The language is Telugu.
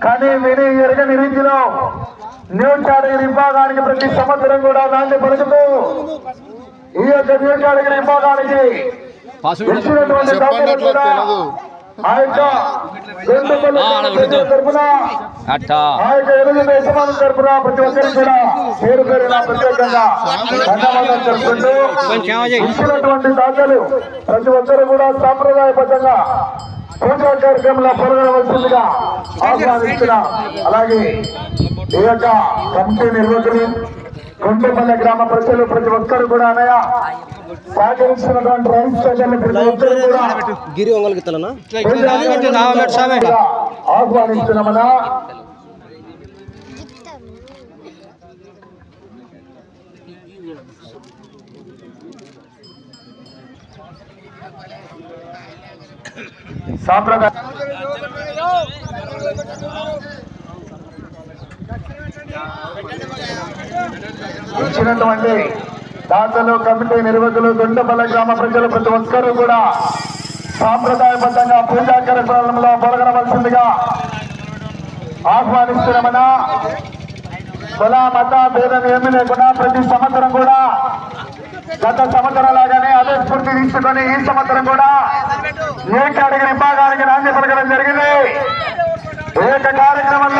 కానీ విని ఎరగని రీతిలో న్యూ కేటగిరీ విభాగానికి ప్రతి సంవత్సరం కూడా నాంది పలుకుతూ ఈ యొక్క న్యూ కేటగిరీ విభాగానికి ఇచ్చినటువంటి ఆ యొక్క రెండు తరపున అట్టా ఆ యొక్క ఎరువుల యజమాని తరపున ప్రతి ఒక్కరికి కూడా పేరు పేరున ప్రత్యేకంగా ధన్యవాదాలు తెలుపుకుంటూ ఇచ్చినటువంటి దాతలు ప్రతి ఒక్కరు కూడా సాంప్రదాయబద్ధంగా పూజా కార్యక్రమంలో పాల్గొనవలసిందిగా ఆహ్వానిస్తున్న. అలాగే ఈ యొక్క కమిటీ నిర్వాహకులు గుంటపల్లి గ్రామ ప్రజలు ప్రతి ఒక్కరు కూడా అనయ సహకరించినటువంటి రైతు ప్రజలు ప్రతి ఒక్కరు కూడా గిరి ఒంగోలుకి తెలనా? ఆహ్వానిస్తున్నామన్నా. సాంప్రదాయ ఇచ్చినటువంటి దాతలు కమిటీ నిర్వాహకులు దొండపల్లి గ్రామ ప్రజలు ప్రతి ఒక్కరూ కూడా సాంప్రదాయబద్ధంగా పూజా కార్యక్రమంలో పాల్గొనవలసిందిగా ఆహ్వానిస్తున్నామన్నా. కుల మత భేదం ఏమీ లేకుండా ప్రతి సంవత్సరం కూడా గత సంవత్సరం లాగానే అదే స్ఫూర్తి తీసుకొని ఈ సంవత్సరం కూడా ఏ కేటగిరీ విభాగానికి నాణ్యత పలకడం జరిగింది. ఏక కార్యక్రమంలో